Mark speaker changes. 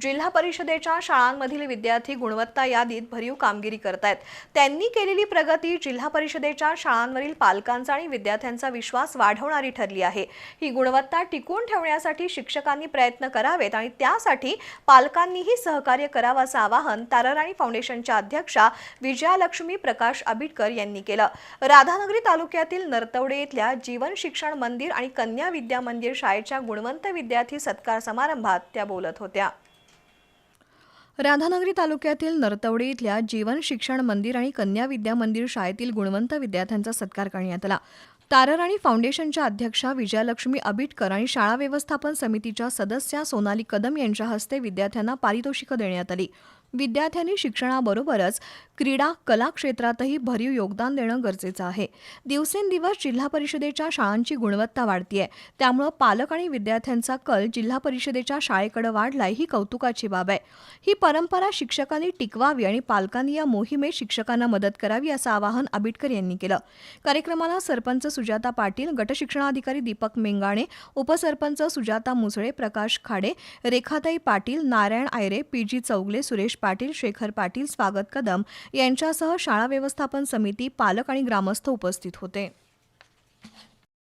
Speaker 1: जिल्हा परिषदेच्या शाळांमधील विद्यार्थी गुणवत्ता यादीत भरीव कामगिरी करत आहेत त्यांनी केलेली प्रगती जिल्हा परिषदेच्या शाळांवरील पालकांचा आणि विद्यार्थ्यांचा विश्वास वाढवणारी ठरली आहे. ही गुणवत्ता टिकून ठेवण्यासाठी शिक्षकांनी प्रयत्न करावेत आणि त्यासाठी पालकांनीही सहकार्य करावं असं आवाहन ताराराणी फाउंडेशनच्या अध्यक्षा विजयालक्ष्मी प्रकाश आबिटकर यांनी केलं. राधानगरी तालुक्यातील नरतवडे इथल्या जीवन शिक्षण मंदिर आणि कन्या विद्या मंदिर शाळेच्या गुणवंत विद्यार्थी सत्कार समारंभात त्या बोलत होत्या. राधानगरी तालुक्यातील नरतवडी इथल्या जीवन शिक्षण मंदिर आणि कन्या विद्या मंदिर शाळेतील गुणवंत विद्यार्थ्यांचा सत्कार करण्यात आला. ताराराणी फाउंडेशनच्या अध्यक्षा विजयालक्ष्मी अबिटकर आणि शाळा व्यवस्थापन समितीच्या सदस्या सोनाली कदम यांच्या हस्ते विद्यार्थ्यांना पारितोषिकं देण्यात आली. विद्यार्थ्यांनी शिक्षणाबरोबरच क्रीडा कला क्षेत्रातही भरीव योगदान देणं गरजेचं आहे. दिवसेंदिवस जिल्हा परिषदेच्या शाळांची गुणवत्ता वाढतीये. त्यामुळं पालक आणि विद्यार्थ्यांचा कल जिल्हा परिषदेच्या शाळेकडे वाढलाय ही कौतुकाची बाब आहे. ही परंपरा शिक्षकांनी टिकवावी आणि पालकांनी या मोहिमेत शिक्षकांना मदत करावी असं आवाहन आबिटकर यांनी केलं. कार्यक्रमाला सरपंच सुजाता पाटील गटशिक्षणाधिकारी दीपक मेंगाणे उपसरपंच सुजाता मुसळे प्रकाश खाडे रेखाताई पाटील नारायण आयरे पी जी चौगले सुरेश पाटील शेखर पाटील स्वागत कदम यांच्यासह शाळा व्यवस्थापन समिती पालक आणि ग्रामस्थ उपस्थित होते.